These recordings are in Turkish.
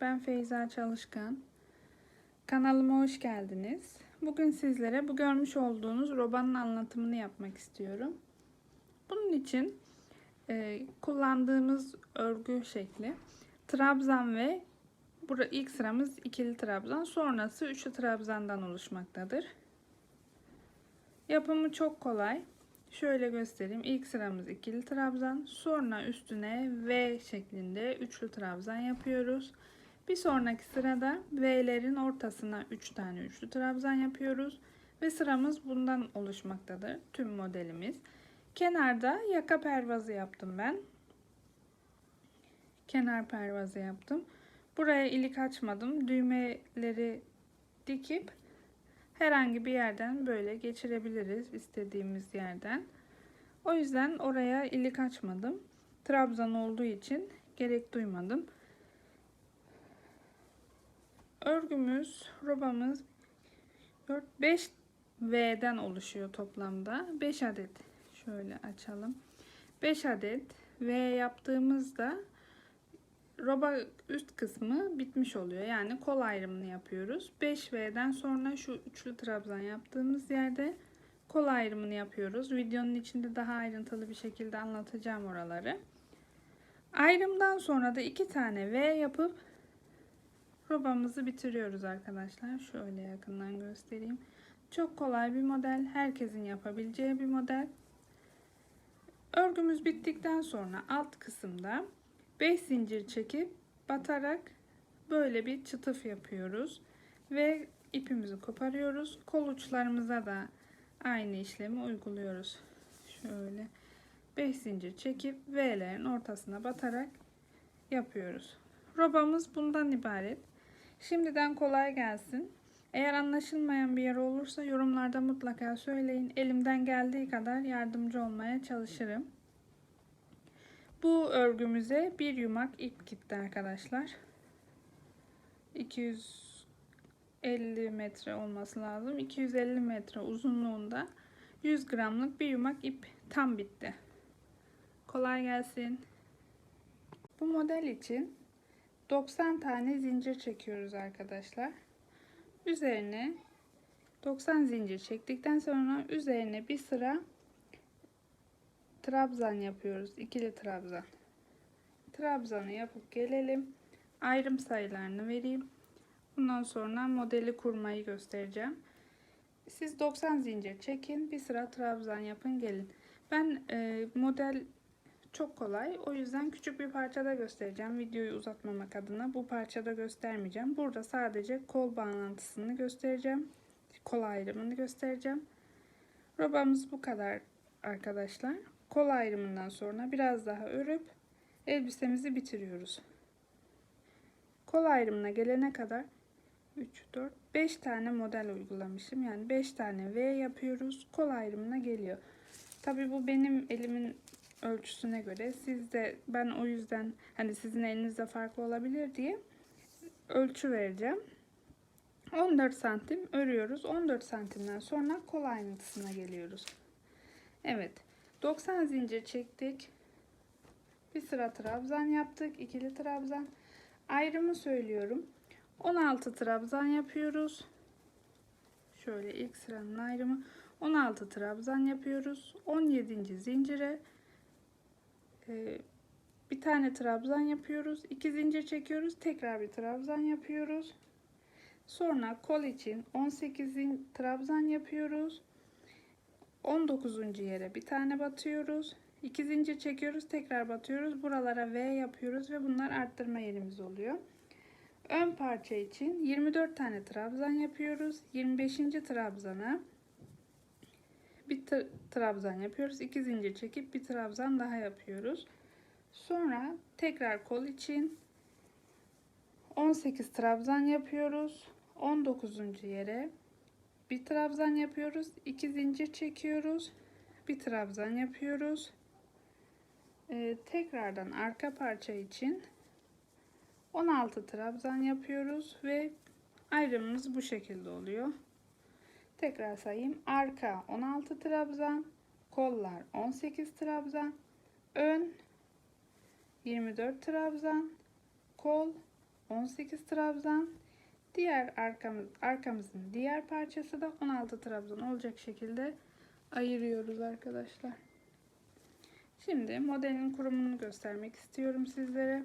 Ben Feyza Çalışkan. Kanalıma hoş geldiniz. Bugün sizlere bu görmüş olduğunuz robanın anlatımını yapmak istiyorum. Bunun için e, kullandığımız örgü şekli trabzan ve burada ilk sıramız ikili trabzan, sonrası üçlü trabzandan oluşmaktadır. Yapımı çok kolay. Şöyle göstereyim. İlk sıramız ikili trabzan. Sonra üstüne V şeklinde üçlü trabzan yapıyoruz. Bir sonraki sırada V'lerin ortasına 3 tane üçlü trabzan yapıyoruz. Ve sıramız bundan oluşmaktadır. Tüm modelimiz. Kenarda yaka pervazı yaptım ben. Kenar pervazı yaptım. Buraya ilik açmadım. Düğmeleri dikip herhangi bir yerden böyle geçirebiliriz istediğimiz yerden. O yüzden oraya ilik açmadım. Trabzan olduğu için gerek duymadım. Örgümüz, robamız 4-5 V'den oluşuyor toplamda. 5 adet şöyle açalım. 5 adet V yaptığımızda roba üst kısmı bitmiş oluyor. Yani kol ayrımını yapıyoruz. 5V'den sonra şu üçlü trabzan yaptığımız yerde kol ayrımını yapıyoruz. Videonun içinde daha ayrıntılı bir şekilde anlatacağım oraları. Ayrımdan sonra da iki tane V yapıp robamızı bitiriyoruz arkadaşlar. Şöyle yakından göstereyim. Çok kolay bir model. Herkesin yapabileceği bir model. Örgümüz bittikten sonra alt kısımda 5 zincir çekip batarak böyle bir çıtıf yapıyoruz ve ipimizi koparıyoruz. Kol uçlarımıza da aynı işlemi uyguluyoruz. Şöyle 5 zincir çekip V'lerin ortasına batarak yapıyoruz. Robamız bundan ibaret. Şimdiden kolay gelsin. Eğer anlaşılmayan bir yer olursa yorumlarda mutlaka söyleyin. Elimden geldiği kadar yardımcı olmaya çalışırım. Bu örgümüze bir yumak ip gitti arkadaşlar. 250 metre olması lazım. 250 metre uzunluğunda 100 gramlık bir yumak ip tam bitti. Kolay gelsin. Bu model için 90 tane zincir çekiyoruz arkadaşlar. Üzerine 90 zincir çektikten sonra üzerine bir sıra trabzan yapıyoruz. ikili trabzan. Trabzanı yapıp gelelim. Ayrım sayılarını vereyim. Bundan sonra modeli kurmayı göstereceğim. Siz 90 zincir çekin. Bir sıra trabzan yapın gelin. Ben e, model çok kolay. O yüzden küçük bir parçada göstereceğim. Videoyu uzatmamak adına bu parçada göstermeyeceğim. Burada sadece kol bağlantısını göstereceğim. Kol ayrımını göstereceğim. Robamız bu kadar arkadaşlar. Kol ayrımından sonra biraz daha örüp elbisemizi bitiriyoruz. Kol ayrımına gelene kadar 3, 4, 5 tane model uygulamışım. Yani 5 tane V yapıyoruz. Kol ayrımına geliyor. Tabi bu benim elimin ölçüsüne göre. Siz de ben o yüzden hani sizin elinizde farklı olabilir diye ölçü vereceğim. 14 santim örüyoruz. 14 santimden sonra kol ayrıntısına geliyoruz. Evet. 90 zincir çektik. Bir sıra trabzan yaptık. ikili trabzan. Ayrımı söylüyorum. 16 trabzan yapıyoruz. Şöyle ilk sıranın ayrımı. 16 trabzan yapıyoruz. 17. zincire e, bir tane trabzan yapıyoruz. 2 zincir çekiyoruz. Tekrar bir trabzan yapıyoruz. Sonra kol için 18 trabzan yapıyoruz. 19. yere bir tane batıyoruz. 2 zincir çekiyoruz. Tekrar batıyoruz. Buralara V yapıyoruz ve bunlar arttırma yerimiz oluyor. Ön parça için 24 tane trabzan yapıyoruz. 25. trabzana bir trabzan yapıyoruz. 2 zincir çekip bir trabzan daha yapıyoruz. Sonra tekrar kol için 18 trabzan yapıyoruz. 19. yere bir trabzan yapıyoruz. 2 zincir çekiyoruz. Bir trabzan yapıyoruz. Ee, tekrardan arka parça için 16 trabzan yapıyoruz ve ayrımımız bu şekilde oluyor. Tekrar sayayım. Arka 16 trabzan, kollar 18 trabzan, ön 24 trabzan, kol 18 trabzan. Diğer arkamız, arkamızın diğer parçası da 16 trabzan olacak şekilde ayırıyoruz arkadaşlar. Şimdi modelin kurumunu göstermek istiyorum sizlere.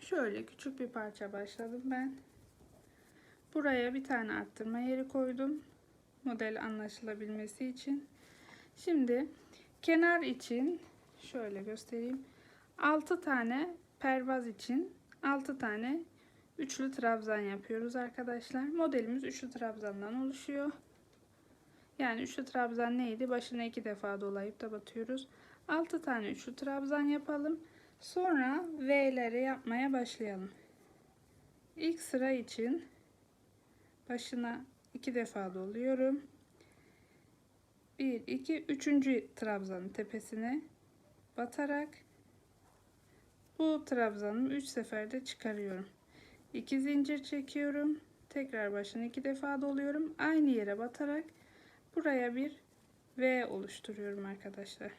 Şöyle küçük bir parça başladım ben. Buraya bir tane arttırma yeri koydum. Model anlaşılabilmesi için. Şimdi kenar için şöyle göstereyim. 6 tane pervaz için 6 tane üçlü trabzan yapıyoruz arkadaşlar. Modelimiz üçlü trabzandan oluşuyor. Yani üçlü trabzan neydi? Başına iki defa dolayıp da batıyoruz. 6 tane üçlü trabzan yapalım. Sonra V'leri yapmaya başlayalım. İlk sıra için başına iki defa doluyorum. 1 2 3. trabzanın tepesine batarak bu trabzanımı 3 seferde çıkarıyorum. 2 zincir çekiyorum. Tekrar başına iki defa doluyorum. Aynı yere batarak buraya bir V oluşturuyorum arkadaşlar.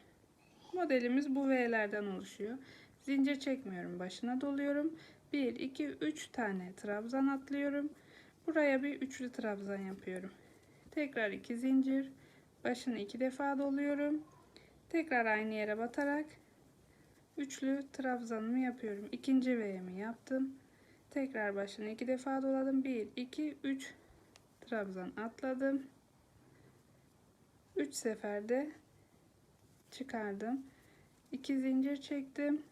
Modelimiz bu V'lerden oluşuyor. Zincir çekmiyorum. Başına doluyorum. 1 2 3 tane trabzan atlıyorum. Buraya bir üçlü trabzan yapıyorum. Tekrar 2 zincir. Başını iki defa doluyorum. Tekrar aynı yere batarak üçlü trabzanımı yapıyorum. İkinci V'mi yaptım. Tekrar başını iki defa doladım. 1 2 3 trabzan atladım. 3 seferde çıkardım. 2 zincir çektim.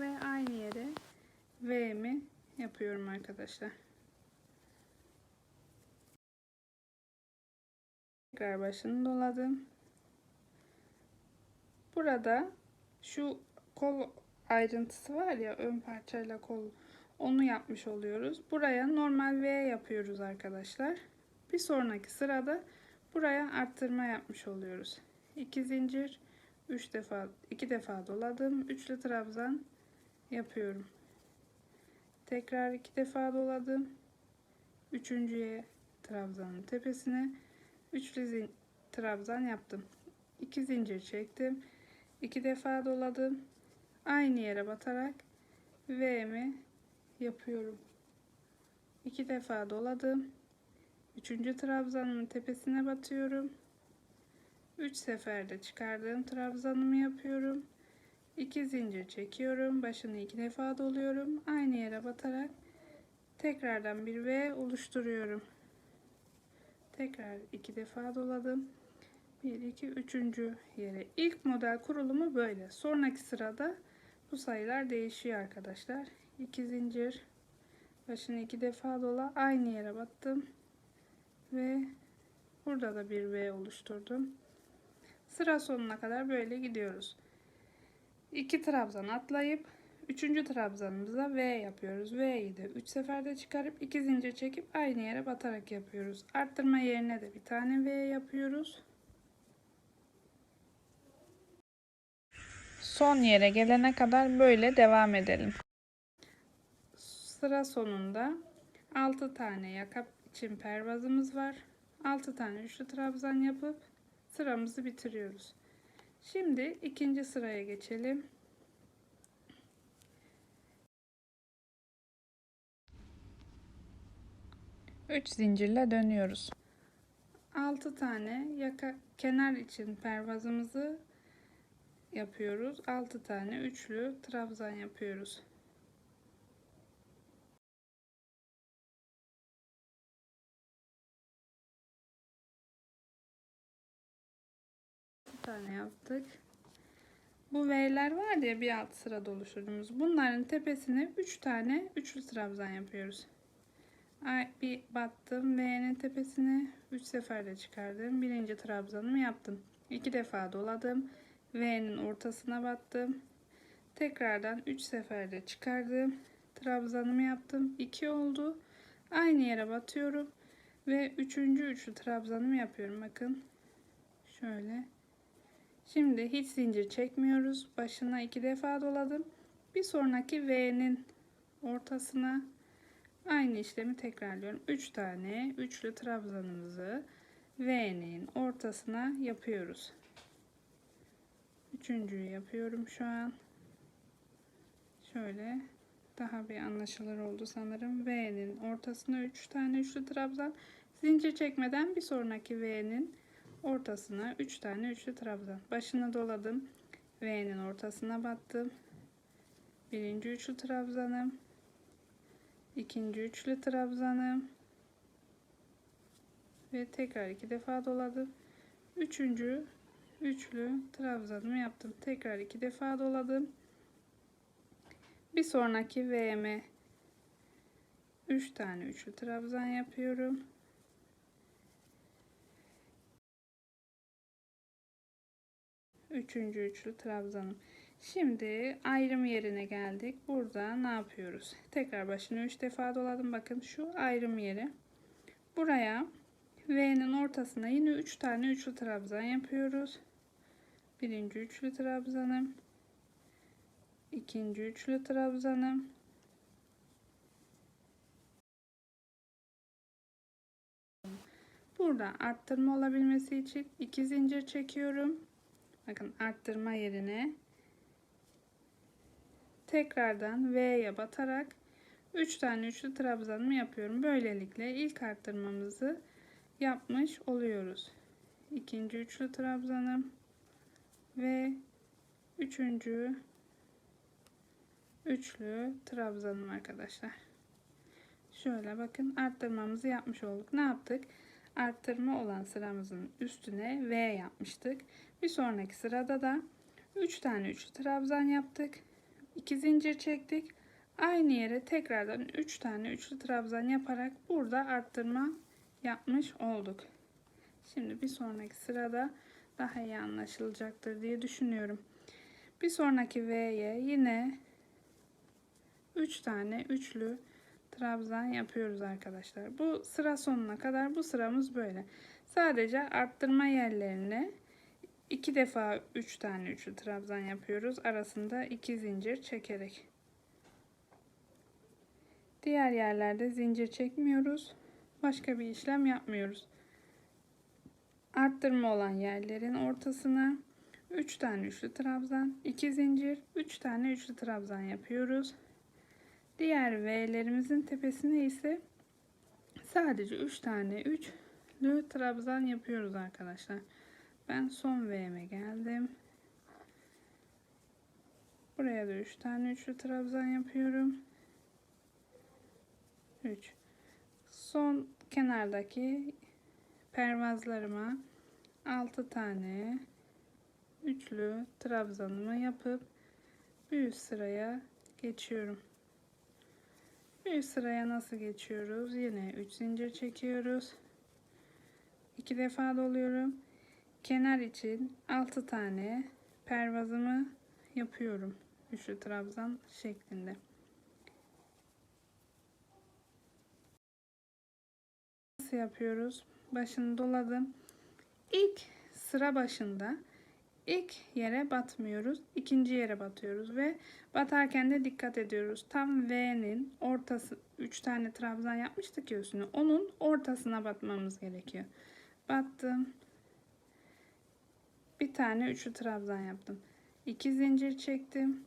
Ve aynı yere V'mi yapıyorum arkadaşlar. Tekrar başını doladım. Burada şu kol ayrıntısı var ya ön parçayla kol onu yapmış oluyoruz. Buraya normal V yapıyoruz arkadaşlar. Bir sonraki sırada buraya arttırma yapmış oluyoruz. 2 zincir 3 defa 2 defa doladım. Üçlü trabzan yapıyorum. Tekrar iki defa doladım. Üçüncüye trabzanın tepesine üçlü zin trabzan yaptım. 2 zincir çektim. 2 defa doladım. Aynı yere batarak V'mi yapıyorum. 2 defa doladım. Üçüncü trabzanın tepesine batıyorum. 3 seferde çıkardığım trabzanımı yapıyorum. 2 zincir çekiyorum. Başını 2 defa doluyorum. Aynı yere batarak tekrardan bir V oluşturuyorum. Tekrar 2 defa doladım. 1 2 3. yere. İlk model kurulumu böyle. Sonraki sırada bu sayılar değişiyor arkadaşlar. 2 zincir başını 2 defa dola aynı yere battım ve burada da bir V oluşturdum. Sıra sonuna kadar böyle gidiyoruz. 2 trabzan atlayıp 3. trabzanımıza V yapıyoruz. V'yi de 3 seferde çıkarıp 2 zincir çekip aynı yere batarak yapıyoruz. Arttırma yerine de bir tane V yapıyoruz. Son yere gelene kadar böyle devam edelim. Sıra sonunda 6 tane yaka için pervazımız var. 6 tane üçlü trabzan yapıp sıramızı bitiriyoruz. Şimdi ikinci sıraya geçelim. Üç zincirle dönüyoruz. 6 tane yaka kenar için pervazımızı yapıyoruz. 6 tane üçlü trabzan yapıyoruz. Tane yaptık. Bu V'ler var ya bir alt sırada oluşturduğumuz. Bunların tepesine 3 tane üçlü trabzan yapıyoruz. Ay, bir battım V'nin tepesine 3 seferde çıkardım. Birinci trabzanımı yaptım. 2 defa doladım. V'nin ortasına battım. Tekrardan 3 seferde çıkardım. Trabzanımı yaptım. 2 oldu. Aynı yere batıyorum. Ve 3. üçlü trabzanımı yapıyorum. Bakın. Şöyle. Şimdi hiç zincir çekmiyoruz. Başına 2 defa doladım. Bir sonraki V'nin ortasına aynı işlemi tekrarlıyorum. 3 tane üçlü trabzanımızı V'nin ortasına yapıyoruz. Üçüncüyü yapıyorum şu an. Şöyle daha bir anlaşılır oldu sanırım. V'nin ortasına 3 tane üçlü trabzan. Zincir çekmeden bir sonraki V'nin ortasına 3 tane üçlü trabzan. Başını doladım. V'nin ortasına battım. Birinci üçlü trabzanım. ikinci üçlü trabzanım. Ve tekrar iki defa doladım. Üçüncü üçlü trabzanımı yaptım. Tekrar iki defa doladım. Bir sonraki V'me 3 tane üçlü trabzan yapıyorum. Üçüncü üçlü trabzanım. Şimdi ayrım yerine geldik. Burada ne yapıyoruz? Tekrar başını 3 defa doladım. Bakın şu ayrım yeri. Buraya V'nin ortasına yine 3 tane üçlü trabzan yapıyoruz. Birinci üçlü trabzanım. ikinci üçlü trabzanım. Burada arttırma olabilmesi için iki zincir çekiyorum. Bakın arttırma yerine tekrardan V'ye batarak 3 tane üçlü trabzanımı yapıyorum. Böylelikle ilk arttırmamızı yapmış oluyoruz. İkinci üçlü trabzanım ve üçüncü üçlü trabzanım arkadaşlar. Şöyle bakın arttırmamızı yapmış olduk. Ne yaptık? Arttırma olan sıramızın üstüne V yapmıştık. Bir sonraki sırada da 3 tane üçlü trabzan yaptık. 2 zincir çektik. Aynı yere tekrardan 3 tane üçlü trabzan yaparak burada arttırma yapmış olduk. Şimdi bir sonraki sırada daha iyi anlaşılacaktır diye düşünüyorum. Bir sonraki V'ye yine 3 tane üçlü trabzan yapıyoruz arkadaşlar. Bu sıra sonuna kadar bu sıramız böyle. Sadece arttırma yerlerine iki defa 3 tane üçlü trabzan yapıyoruz. Arasında 2 zincir çekerek. Diğer yerlerde zincir çekmiyoruz. Başka bir işlem yapmıyoruz. Arttırma olan yerlerin ortasına 3 tane üçlü trabzan, 2 zincir, 3 tane üçlü trabzan yapıyoruz. Diğer V'lerimizin tepesine ise sadece 3 tane üçlü trabzan yapıyoruz arkadaşlar. Ben son V'me geldim. Buraya da 3 tane üçlü trabzan yapıyorum. 3 son kenardaki pervazlarıma 6 tane üçlü trabzanımı yapıp bir üst sıraya geçiyorum. Bir üst sıraya nasıl geçiyoruz? Yine 3 zincir çekiyoruz. 2 defa doluyorum. Kenar için 6 tane pervazımı yapıyorum. Üçlü trabzan şeklinde. nasıl yapıyoruz? Başını doladım. İlk sıra başında ilk yere batmıyoruz. ikinci yere batıyoruz ve batarken de dikkat ediyoruz. Tam V'nin ortası 3 tane trabzan yapmıştık ya üstüne. Onun ortasına batmamız gerekiyor. Battım. Bir tane üçlü trabzan yaptım. 2 zincir çektim.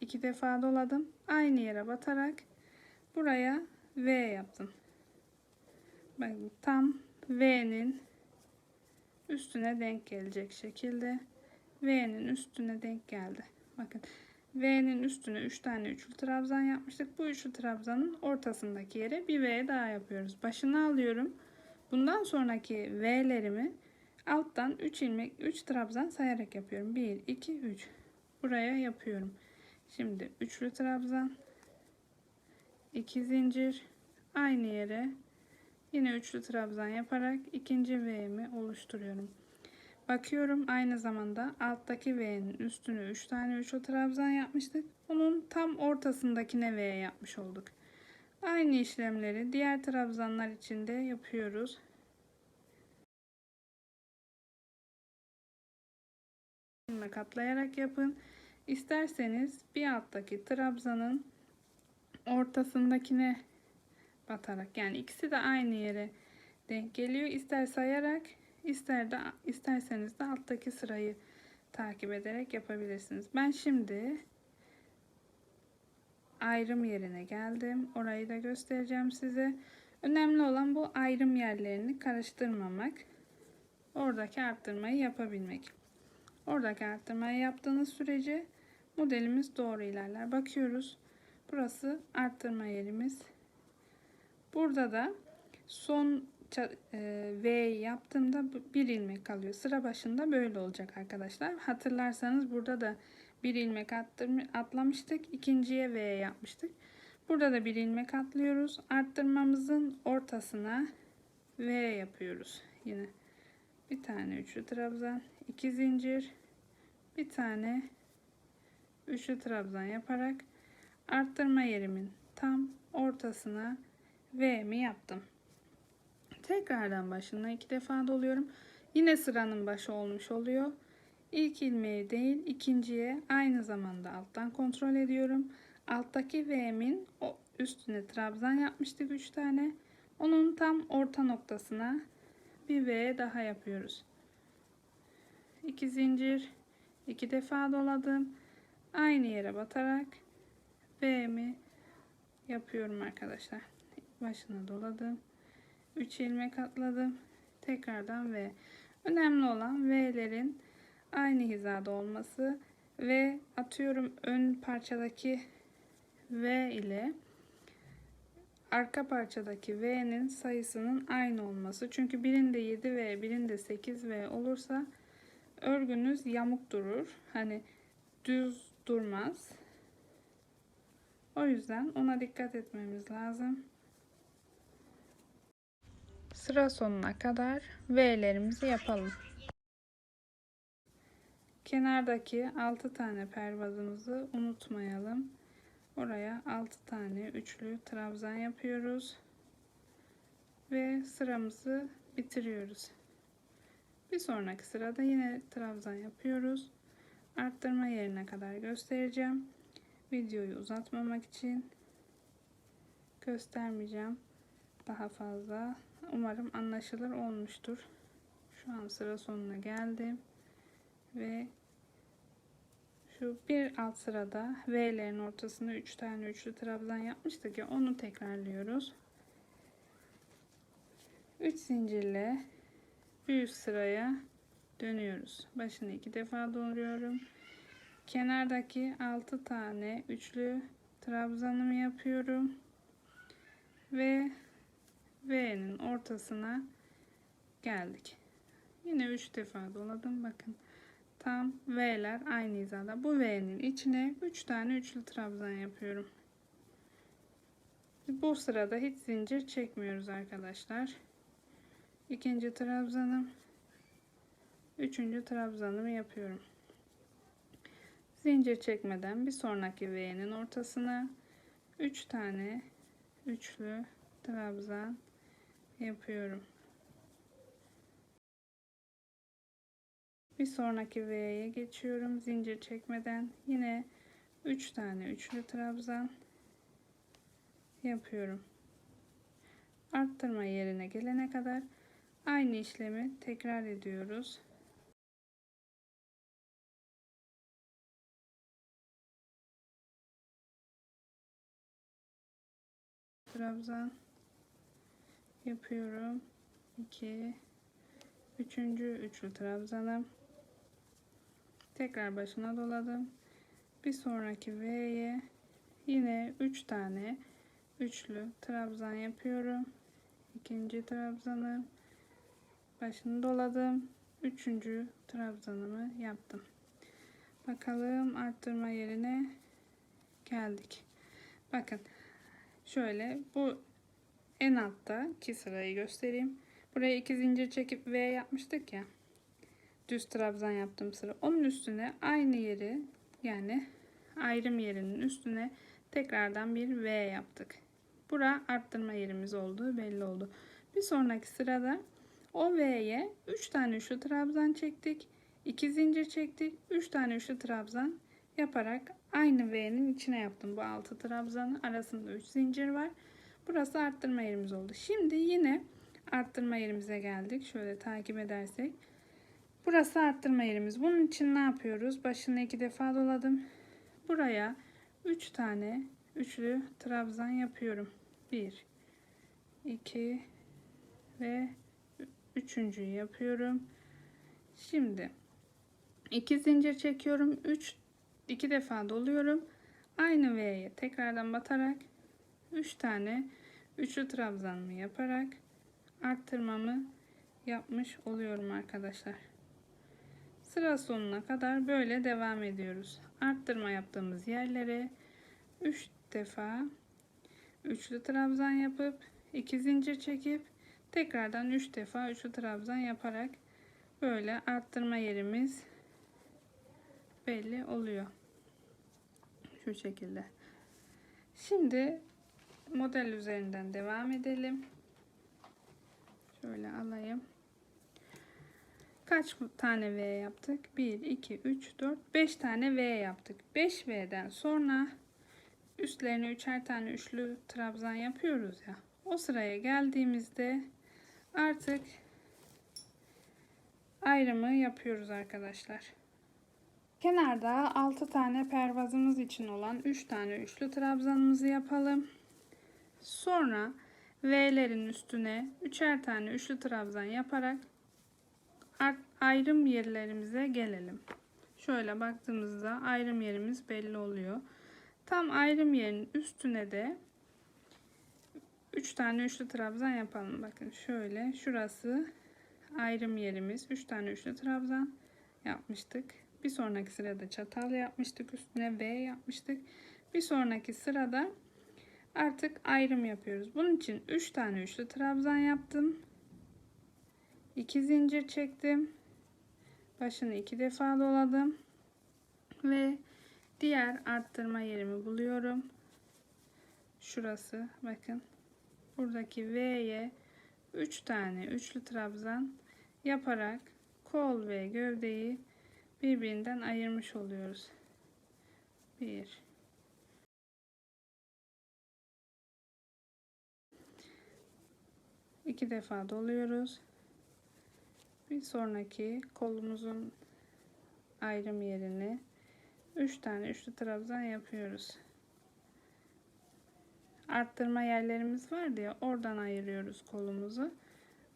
2 defa doladım. Aynı yere batarak buraya V yaptım. Bakın tam V'nin üstüne denk gelecek şekilde V'nin üstüne denk geldi. Bakın V'nin üstüne 3 tane üçlü trabzan yapmıştık. Bu üçlü trabzanın ortasındaki yere bir V daha yapıyoruz. Başını alıyorum. Bundan sonraki V'lerimi alttan 3 ilmek 3 trabzan sayarak yapıyorum. 1 2 3. Buraya yapıyorum. Şimdi üçlü trabzan 2 zincir aynı yere Yine üçlü trabzan yaparak ikinci V'mi oluşturuyorum. Bakıyorum aynı zamanda alttaki V'nin üstünü 3 tane üçlü trabzan yapmıştık. Onun tam ortasındakine V yapmış olduk. Aynı işlemleri diğer trabzanlar için de yapıyoruz. Katlayarak yapın. İsterseniz bir alttaki trabzanın ortasındakine batarak yani ikisi de aynı yere denk geliyor. İster sayarak ister de isterseniz de alttaki sırayı takip ederek yapabilirsiniz. Ben şimdi ayrım yerine geldim. Orayı da göstereceğim size. Önemli olan bu ayrım yerlerini karıştırmamak. Oradaki arttırmayı yapabilmek. Oradaki arttırmayı yaptığınız sürece modelimiz doğru ilerler. Bakıyoruz. Burası arttırma yerimiz. Burada da son e, V yaptığımda bir ilmek kalıyor. Sıra başında böyle olacak arkadaşlar. Hatırlarsanız burada da bir ilmek atlamıştık. ikinciye V yapmıştık. Burada da bir ilmek atlıyoruz. Arttırmamızın ortasına V yapıyoruz. Yine bir tane üçlü trabzan, iki zincir, bir tane üçlü trabzan yaparak arttırma yerimin tam ortasına V mi yaptım. Tekrardan başına iki defa doluyorum. Yine sıranın başı olmuş oluyor. İlk ilmeği değil ikinciye aynı zamanda alttan kontrol ediyorum. Alttaki V'min üstüne trabzan yapmıştık 3 tane. Onun tam orta noktasına bir V daha yapıyoruz. 2 zincir, 2 defa doladım. Aynı yere batarak V'mi yapıyorum arkadaşlar. Başına doladım. 3 ilmek atladım. Tekrardan V. Önemli olan V'lerin aynı hizada olması ve atıyorum ön parçadaki V ile arka parçadaki V'nin sayısının aynı olması. Çünkü birinde 7 V, birinde 8 V olursa örgünüz yamuk durur. Hani düz durmaz. O yüzden ona dikkat etmemiz lazım. Sıra sonuna kadar V'lerimizi yapalım. Kenardaki 6 tane pervazımızı unutmayalım. Oraya 6 tane üçlü trabzan yapıyoruz. Ve sıramızı bitiriyoruz. Bir sonraki sırada yine trabzan yapıyoruz. Arttırma yerine kadar göstereceğim. Videoyu uzatmamak için göstermeyeceğim daha fazla. Umarım anlaşılır olmuştur. Şu an sıra sonuna geldim. Ve şu bir alt sırada V'lerin ortasına 3 tane üçlü trabzan yapmıştık ya onu tekrarlıyoruz. 3 zincirle bir üst sıraya dönüyoruz. Başını iki defa doluyorum. Kenardaki 6 tane üçlü trabzanımı yapıyorum. Ve V'nin ortasına geldik. Yine 3 defa doladım. Bakın tam V'ler aynı hizada. Bu V'nin içine 3 tane üçlü trabzan yapıyorum. Bu sırada hiç zincir çekmiyoruz arkadaşlar. İkinci trabzanım. Üçüncü trabzanımı yapıyorum. Zincir çekmeden bir sonraki V'nin ortasına 3 tane üçlü trabzan yapıyorum. Bir sonraki V'ye geçiyorum. Zincir çekmeden yine 3 tane üçlü trabzan yapıyorum. Arttırma yerine gelene kadar aynı işlemi tekrar ediyoruz. Trabzan yapıyorum. 2 üçüncü üçlü trabzanım. Tekrar başına doladım. Bir sonraki V'ye yine 3 tane üçlü trabzan yapıyorum. İkinci trabzanı başını doladım. Üçüncü trabzanımı yaptım. Bakalım arttırma yerine geldik. Bakın şöyle bu en altta ki sırayı göstereyim. Buraya iki zincir çekip V yapmıştık ya. Düz trabzan yaptığım sıra. Onun üstüne aynı yeri yani ayrım yerinin üstüne tekrardan bir V yaptık. Bura arttırma yerimiz olduğu belli oldu. Bir sonraki sırada o V'ye 3 tane üçlü trabzan çektik. 2 zincir çektik. 3 tane üçlü trabzan yaparak aynı V'nin içine yaptım. Bu 6 trabzanın arasında 3 zincir var. Burası arttırma yerimiz oldu. Şimdi yine arttırma yerimize geldik. Şöyle takip edersek. Burası arttırma yerimiz. Bunun için ne yapıyoruz? Başını iki defa doladım. Buraya 3 tane üçlü trabzan yapıyorum. 1 2 ve üçüncüyü yapıyorum. Şimdi iki zincir çekiyorum. 3 iki defa doluyorum. Aynı V'ye tekrardan batarak 3 tane üçlü trabzanımı yaparak arttırmamı yapmış oluyorum arkadaşlar. Sıra sonuna kadar böyle devam ediyoruz. Arttırma yaptığımız yerlere 3 defa üçlü trabzan yapıp 2 zincir çekip tekrardan 3 defa üçlü trabzan yaparak böyle arttırma yerimiz belli oluyor. Şu şekilde. Şimdi model üzerinden devam edelim. Şöyle alayım. Kaç tane V yaptık? 1, 2, 3, 4, 5 tane V yaptık. 5 V'den sonra üstlerine üçer tane üçlü trabzan yapıyoruz ya. O sıraya geldiğimizde artık ayrımı yapıyoruz arkadaşlar. Kenarda 6 tane pervazımız için olan 3 tane üçlü trabzanımızı yapalım. Sonra V'lerin üstüne üçer tane üçlü trabzan yaparak ayrım yerlerimize gelelim. Şöyle baktığımızda ayrım yerimiz belli oluyor. Tam ayrım yerinin üstüne de 3 tane üçlü trabzan yapalım. Bakın şöyle şurası ayrım yerimiz. 3 tane üçlü trabzan yapmıştık. Bir sonraki sırada çatal yapmıştık. Üstüne V yapmıştık. Bir sonraki sırada artık ayrım yapıyoruz. Bunun için 3 tane üçlü trabzan yaptım. 2 zincir çektim. Başını iki defa doladım. Ve diğer arttırma yerimi buluyorum. Şurası bakın. Buradaki V'ye 3 tane üçlü trabzan yaparak kol ve gövdeyi birbirinden ayırmış oluyoruz. 1 2 defa doluyoruz. Bir sonraki kolumuzun ayrım yerini 3 tane üçlü trabzan yapıyoruz. Arttırma yerlerimiz vardı ya oradan ayırıyoruz kolumuzu.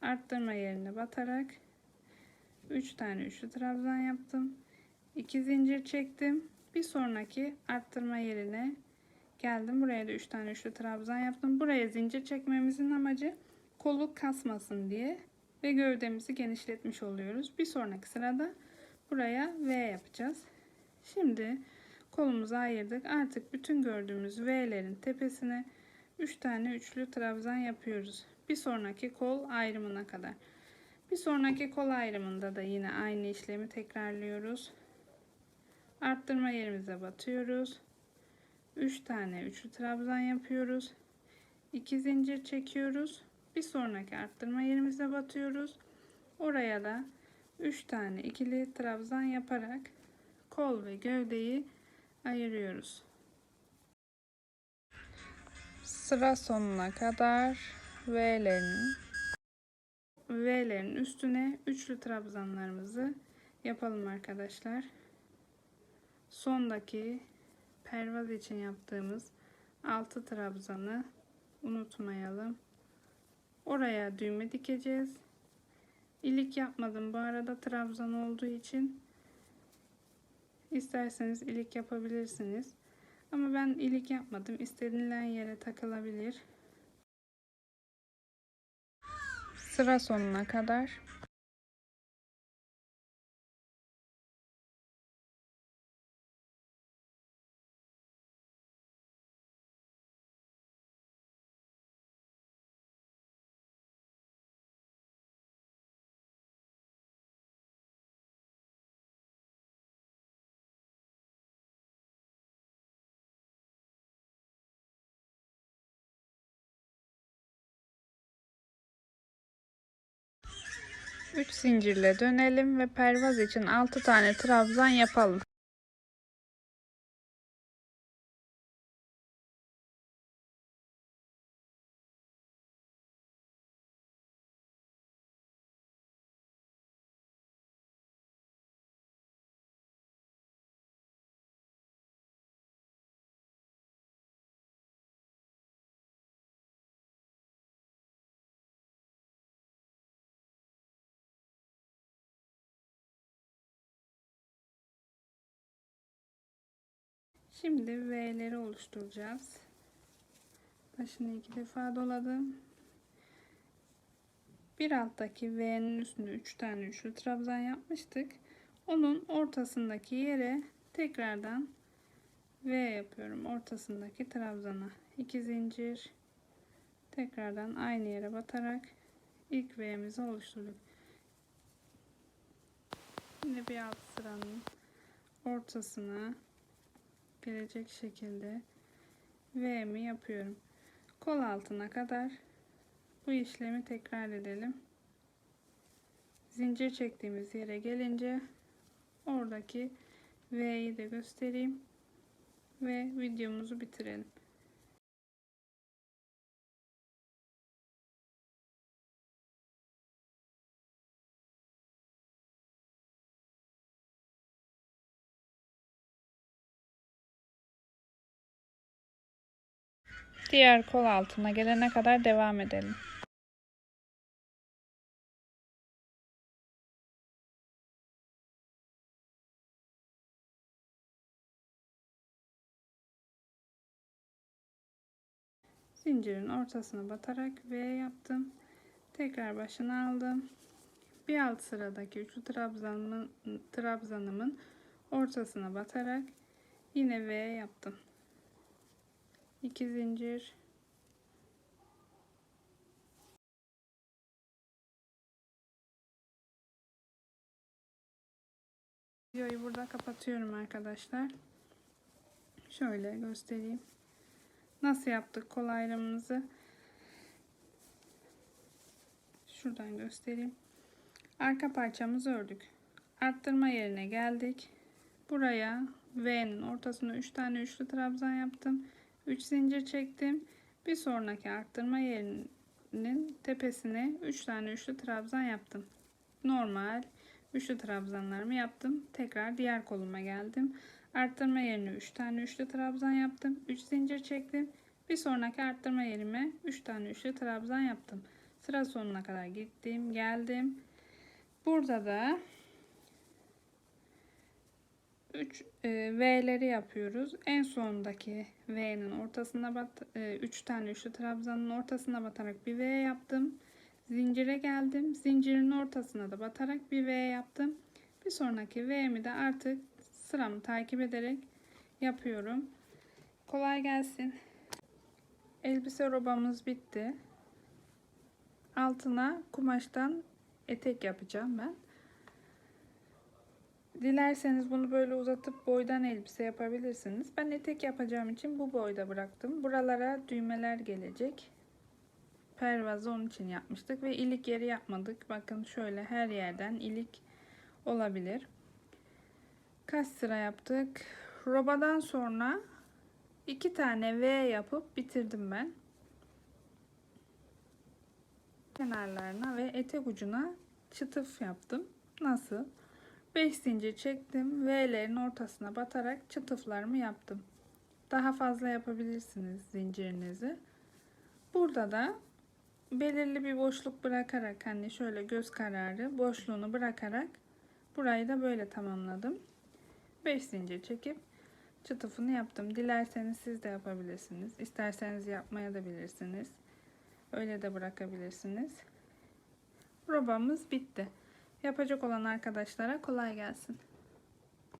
Arttırma yerine batarak 3 tane üçlü trabzan yaptım. 2 zincir çektim. Bir sonraki arttırma yerine geldim. Buraya da 3 tane üçlü trabzan yaptım. Buraya zincir çekmemizin amacı kolu kasmasın diye ve gövdemizi genişletmiş oluyoruz. Bir sonraki sırada buraya V yapacağız. Şimdi kolumuzu ayırdık. Artık bütün gördüğümüz V'lerin tepesine 3 tane üçlü trabzan yapıyoruz. Bir sonraki kol ayrımına kadar. Bir sonraki kol ayrımında da yine aynı işlemi tekrarlıyoruz. Arttırma yerimize batıyoruz. 3 tane üçlü trabzan yapıyoruz. 2 zincir çekiyoruz. Bir sonraki arttırma yerimize batıyoruz. Oraya da 3 tane ikili trabzan yaparak kol ve gövdeyi ayırıyoruz. Sıra sonuna kadar V'lerin V'lerin üstüne üçlü trabzanlarımızı yapalım arkadaşlar. Sondaki pervaz için yaptığımız 6 trabzanı unutmayalım. Oraya düğme dikeceğiz. İlik yapmadım bu arada trabzan olduğu için. İsterseniz ilik yapabilirsiniz. Ama ben ilik yapmadım. İstenilen yere takılabilir. Sıra sonuna kadar Üç zincirle dönelim ve pervaz için 6 tane trabzan yapalım. Şimdi V'leri oluşturacağız. Başını iki defa doladım. Bir alttaki V'nin üstüne 3 tane üçlü trabzan yapmıştık. Onun ortasındaki yere tekrardan V yapıyorum. Ortasındaki trabzana. 2 zincir. Tekrardan aynı yere batarak ilk V'mizi oluşturduk. Yine bir alt sıranın ortasına gelecek şekilde V'mi yapıyorum. Kol altına kadar bu işlemi tekrar edelim. Zincir çektiğimiz yere gelince oradaki V'yi de göstereyim ve videomuzu bitirelim. Diğer kol altına gelene kadar devam edelim. Zincirin ortasına batarak V yaptım. Tekrar başını aldım. Bir alt sıradaki üçlü trabzanımın, trabzanımın ortasına batarak yine V yaptım. 2 zincir Videoyu burada kapatıyorum arkadaşlar. Şöyle göstereyim. Nasıl yaptık kol ayrımımızı? Şuradan göstereyim. Arka parçamızı ördük. Arttırma yerine geldik. Buraya V'nin ortasına 3 tane üçlü trabzan yaptım. 3 zincir çektim. Bir sonraki arttırma yerinin tepesine 3 tane üçlü trabzan yaptım. Normal üçlü trabzanlarımı yaptım. Tekrar diğer koluma geldim. Arttırma yerine 3 tane üçlü trabzan yaptım. 3 zincir çektim. Bir sonraki arttırma yerime 3 tane üçlü trabzan yaptım. Sıra sonuna kadar gittim, geldim. Burada da 3 e, V'leri yapıyoruz. En sondaki V'nin ortasına bat 3 e, tane üçlü trabzanın ortasına batarak bir V yaptım. Zincire geldim. Zincirin ortasına da batarak bir V yaptım. Bir sonraki V'mi de artık sıramı takip ederek yapıyorum. Kolay gelsin. Elbise robamız bitti. Altına kumaştan etek yapacağım ben. Dilerseniz bunu böyle uzatıp boydan elbise yapabilirsiniz. Ben etek yapacağım için bu boyda bıraktım. Buralara düğmeler gelecek. Pervazı onun için yapmıştık ve ilik yeri yapmadık. Bakın şöyle her yerden ilik olabilir. Kaç sıra yaptık? Robadan sonra iki tane V yapıp bitirdim ben. Kenarlarına ve etek ucuna çıtıf yaptım. Nasıl? 5 zincir çektim. V'lerin ortasına batarak çıtıflarımı yaptım. Daha fazla yapabilirsiniz zincirinizi. Burada da belirli bir boşluk bırakarak hani şöyle göz kararı boşluğunu bırakarak burayı da böyle tamamladım. 5 zincir çekip çıtıfını yaptım. Dilerseniz siz de yapabilirsiniz. İsterseniz yapmaya da bilirsiniz. Öyle de bırakabilirsiniz. Robamız bitti. Yapacak olan arkadaşlara kolay gelsin.